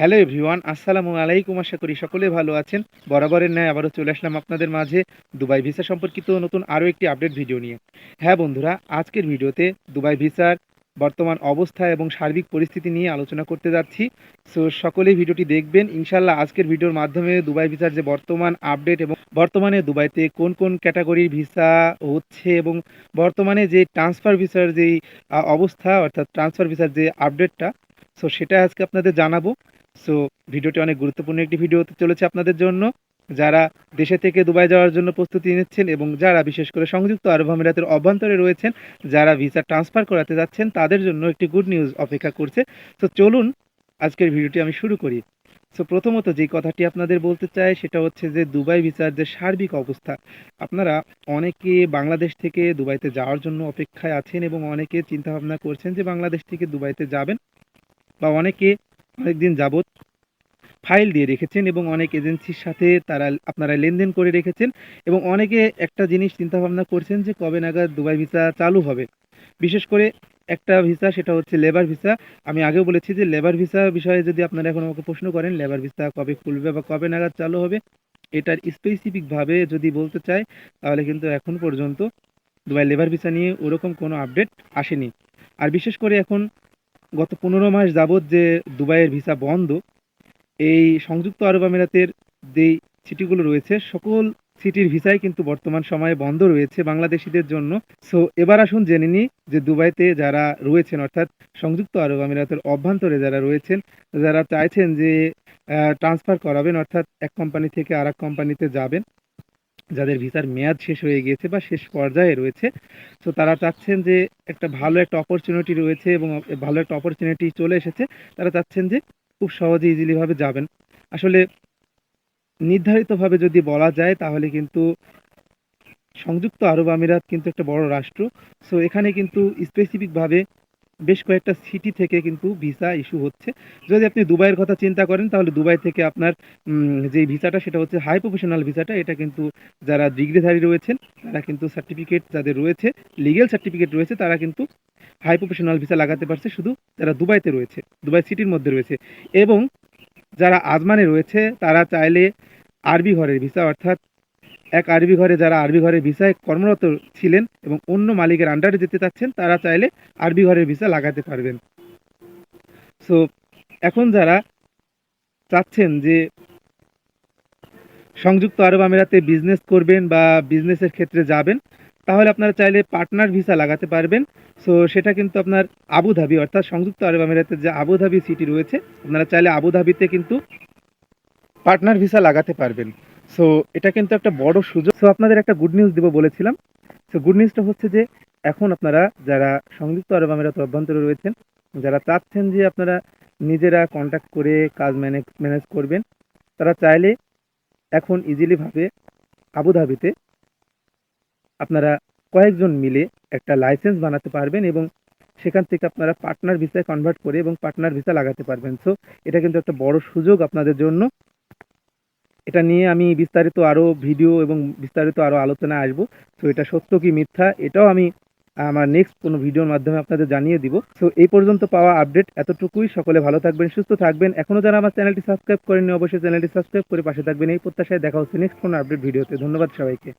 Hello everyone, আসসালামু আলাইকুম। আশা করি সকলে ভালো আছেন। বরাবরের ন্যায় আবারও চলে আসলাম আপনাদের মাঝে দুবাই ভিসা সম্পর্কিত নতুন আরও একটি আপডেট ভিডিও নিয়ে। হ্যাঁ বন্ধুরা, আজকের ভিডিওতে দুবাই ভিসার বর্তমান অবস্থা এবং সার্বিক পরিস্থিতি নিয়ে আলোচনা করতে যাচ্ছি। সো সকলেই ভিডিওটি দেখবেন। ইনশাল্লাহ আজকের ভিডিওর মাধ্যমে দুবাই ভিসার যে বর্তমান আপডেট এবং বর্তমানে দুবাইতে কোন কোন ক্যাটাগরির ভিসা হচ্ছে এবং বর্তমানে যে ট্রান্সফার ভিসার যেই অবস্থা অর্থাৎ ট্রান্সফার ভিসার যে আপডেটটা, সো সেটা আজকে আপনাদের জানাব। সো ভিডিওটি অনেক গুরুত্বপূর্ণ একটি ভিডিও চলেছে আপনাদের জন্য। যারা দেশে থেকে দুবাই যাওয়ার জন্য প্রস্তুতি নিচ্ছেন এবং যারা বিশেষ করে সংযুক্ত আরব আমিরাতের অভ্যন্তরে রয়েছেন, যারা ভিসা ট্রান্সফার করাতে যাচ্ছেন, তাদের জন্য একটি গুড নিউজ অপেক্ষা করছে। তো চলুন আজকের ভিডিওটি আমি শুরু করি। সো প্রথমত যে কথাটি আপনাদের বলতে চাই, সেটা হচ্ছে যে দুবাই ভিসার যে সার্বিক অবস্থা। আপনারা অনেকে বাংলাদেশ থেকে দুবাইতে যাওয়ার জন্য অপেক্ষায় আছেন এবং অনেকে চিন্তা ভাবনা করছেন যে বাংলাদেশ থেকে দুবাইতে যাবেন। বা অনেকে অনেকদিন যাবত ফাইল দিয়ে রেখেছেন এবং অনেক এজেন্সির সাথে তারা, আপনারা লেনদেন করে রেখেছেন এবং অনেকে একটা জিনিস চিন্তা ভাবনা করছেন যে কবে নাগাদ দুবাই ভিসা চালু হবে। বিশেষ করে একটা ভিসা, সেটা হচ্ছে লেবার ভিসা। আমি আগেও বলেছি যে লেবার ভিসা বিষয়ে যদি আপনারা এখন আমাকে প্রশ্ন করেন, লেবার ভিসা কবে খুলবে বা কবে নাগাদ চালু হবে, এটার স্পেসিফিকভাবে যদি বলতে চাই, তাহলে কিন্তু এখন পর্যন্ত দুবাই লেবার ভিসা নিয়ে ওরকম কোনো আপডেট আসেনি। আর বিশেষ করে এখন গত পনেরো মাস যাবৎ যে দুবাইয়ের ভিসা বন্ধ, এই সংযুক্ত আরব আমিরাতের যেই সিটিগুলো রয়েছে, সকল সিটির ভিসাই কিন্তু বর্তমান সময়ে বন্ধ রয়েছে বাংলাদেশিদের জন্য। সো এবার আসুন জেনে নিই যে দুবাইতে যারা রয়েছেন, অর্থাৎ সংযুক্ত আরব আমিরাতের অভ্যন্তরে যারা রয়েছেন, যারা চাইছেন যে ট্রান্সফার করাবেন, অর্থাৎ এক কোম্পানি থেকে আর কোম্পানিতে যাবেন যাদের ভিসার মেয়াদ শেষ হয়ে গিয়েছে বা শেষ পর্যায়ে রয়েছে, তো তারা চাচ্ছেন যে একটা ভালো একটা অপরচুনিটি রয়েছে এবং ভালো একটা অপরচুনিটি চলে এসেছে, তারা চাচ্ছেন যে খুব সহজে ইজিলিভাবে যাবেন। আসলে নির্ধারিতভাবে যদি বলা যায়, তাহলে কিন্তু সংযুক্ত আরব আমিরাত কিন্তু একটা বড় রাষ্ট্র। সো এখানে কিন্তু স্পেসিফিকভাবে বেশ কয়েকটা সিটি থেকে কিন্তু ভিসা ইস্যু হচ্ছে। যদি আপনি দুবাইয়ের কথা চিন্তা করেন, তাহলে দুবাই থেকে আপনার যে ভিসাটা সেটা হচ্ছে হাই প্রফেশনাল ভিসাটা এটা কিন্তু যারা ডিগ্রিধারী রয়েছেন, তারা কিন্তু সার্টিফিকেট যাদের রয়েছে লিগেল সার্টিফিকেট রয়েছে, তারা কিন্তু হাই প্রফেশনাল ভিসা লাগাতে পারছে। শুধু যারা দুবাইতে রয়েছে, দুবাই সিটির মধ্যে রয়েছে। এবং যারা আজমানে রয়েছে, তারা চাইলে আরবি ঘরের ভিসা অর্থাৎ এক আরবি ঘরে যারা আরবি ঘরের ভিসায় কর্মরত ছিলেন এবং অন্য মালিকের আন্ডারে যেতে চাচ্ছেন, তারা চাইলে আরবি ঘরের ভিসা লাগাতে পারবেন। সো এখন যারা চাচ্ছেন যে সংযুক্ত আরব আমিরাতে বিজনেস করবেন বা বিজনেসের ক্ষেত্রে যাবেন, তাহলে আপনারা চাইলে পার্টনার ভিসা লাগাতে পারবেন। সো সেটা কিন্তু আপনার আবুধাবি, অর্থাৎ সংযুক্ত আরব আমিরাতের যে আবুধাবি সিটি রয়েছে, আপনারা চাইলে আবুধাবিতে কিন্তু পার্টনার ভিসা লাগাতে পারবেন। সো এটা কিন্তু একটা বড় সুযোগ। সো আপনাদের একটা গুড নিউজ দেবো বলেছিলাম। সো গুড নিউজটা হচ্ছে যে, এখন আপনারা যারা সংযুক্ত আরব আমিরাত অভ্যন্তরে রয়েছেন, যারা চাচ্ছেন যে আপনারা নিজেরা কন্ট্যাক্ট করে কাজ ম্যানেজ ম্যানেজ করবেন, তারা চাইলে এখন ইজিলিভাবে আবুধাবিতে আপনারা কয়েকজন মিলে একটা লাইসেন্স বানাতে পারবেন এবং সেখান থেকে আপনারা পার্টনার ভিসায় কনভার্ট করে এবং পার্টনার ভিসা লাগাতে পারবেন। সো এটা কিন্তু একটা বড় সুযোগ আপনাদের জন্য। এটা নিয়ে আমি বিস্তারিত আরও ভিডিও এবং বিস্তারিত আরও আলোচনা আসব। তো এটা সত্য কি মিথ্যা? এটাও আমি আমার নেক্সট কোনো ভিডিওর মাধ্যমে আপনাদের জানিয়ে দিব। সো এই পর্যন্ত পাওয়া আপডেট এতটুকুই। সকলে ভালো থাকবেন, সুস্থ থাকবেন। এখনও যারা আমার চ্যানেলটি সাবস্ক্রাইব করেননি, অবশ্যই চ্যানেলটি সাবস্ক্রাইব করে পাশে থাকবেন। এই প্রত্যাশায় দেখা হচ্ছে নেক্সট কোনো আপডেট ভিডিওতে। ধন্যবাদ সবাইকে।